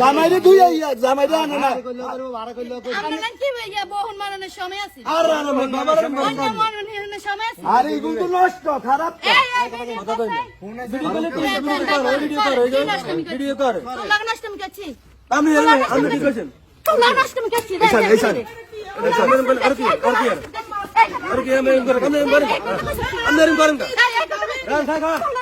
জামাইরে দুই আইয়া জামাইরে আনে না। আপনারা কি বহুন মাননের সময় আছে? আর এগুলো তো নষ্ট খারাপ ভিডিও কর। আমি আমি কি কইছেন তোমরা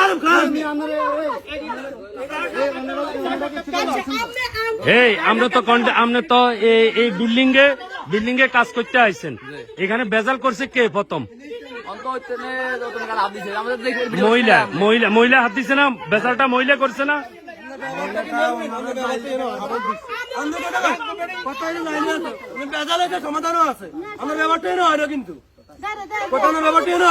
আর খান এই আমরা তো কন্টে- আমরা তো এই এই বিল্ডিং এ বিল্ডিং এ কাজ করতে আইছেন এখানে বেজাল করছে কে প্রথম মহিলা মহিলা মহিলা হাত দিছে না বেজালটা মহিলা করছে না সমাধানও আছে আমার ব্যাপারটাই না হয় কিন্তু কোথাও ব্যাপারটাই না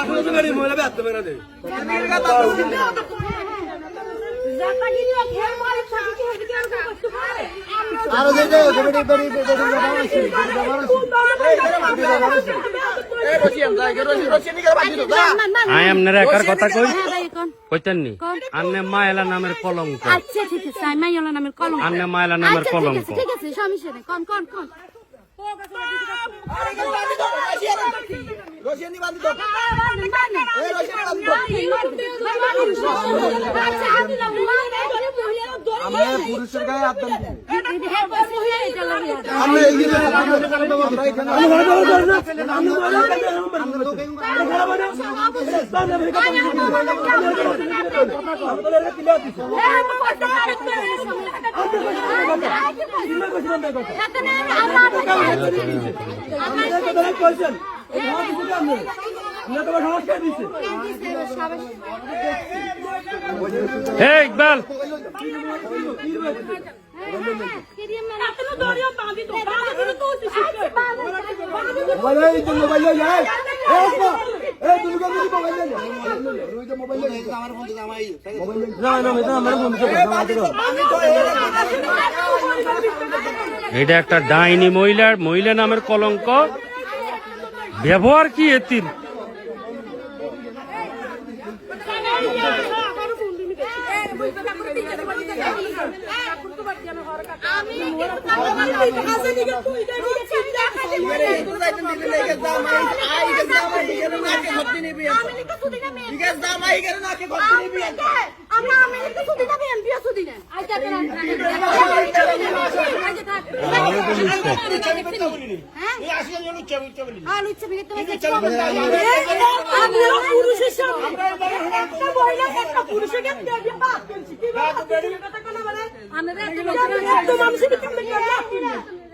হয় মহিলা ব্যস্ত বেড়া দেয় আরও আই আপনারা একার কথা কই? হ্যাঁ, কইতেন নি? আন্নে মায়েলা নামের কলঙ্ক। আচ্ছা ঠিক আছে আমি মাইলা নামের কলম আন্নে মায়েলা নামের আচ্ছা কলঙ্ক আছে ঠিক আছে সমস্যা নেই কোন কোন কোন? পুরুষের গায়ে হাত দেন হ্যাঁ, আমরা এই যে আমরা এখানে আমি ভালো করে আমরা এখানে আমরা এখানে এই আমরা হে ইকবাল মোবাইল মোবাইল এই এটা একটা ডাইনি মহিলার মহিলা নামের কলঙ্ক। ব্যবহার কি এতির আমি একটু ছুটি না বিএন বিয়ে ছুটি না। আইতা কেন হ্যাঁ আর লুচ্চা বিয়ে তুমি দেখতে পাবে আমরা পুরুষের সামনে একটা মহিলা একটা পুরুষের কাছে দিয়ে বাদ করছি কি আমরা একদম মানুষের কেমনে করে আমরা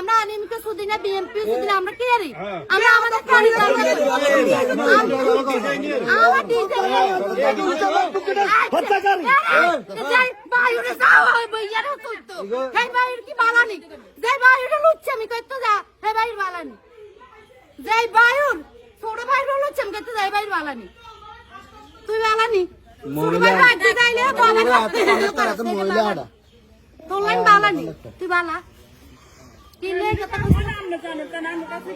সরকার ভিতরে জানি সদিনে এখানে আনা হবে নাহলে মানি আমরা বিএমপি সুদিনে আমরা কি আরি আমরা আমাদের কারি হত্যাকারী। যাই বাইরে যাও। বইয়ার হতো হেই বাইরে কি বালানি? যাই বাইরে লুচ্ছে আমি কইতো যা। হেই বাইরে বালানি। যাই বাইর ছোট বাইরে লুচ্ছে আমি কইতো যাই বাইরে বালানি। তুই বালানি? ছোট বাইরে আগে যাইলে বালা তোর লাইন বালানি। তুই বালা। কিনলে কথা বলছিলাম না জানো কেন আমি কাছে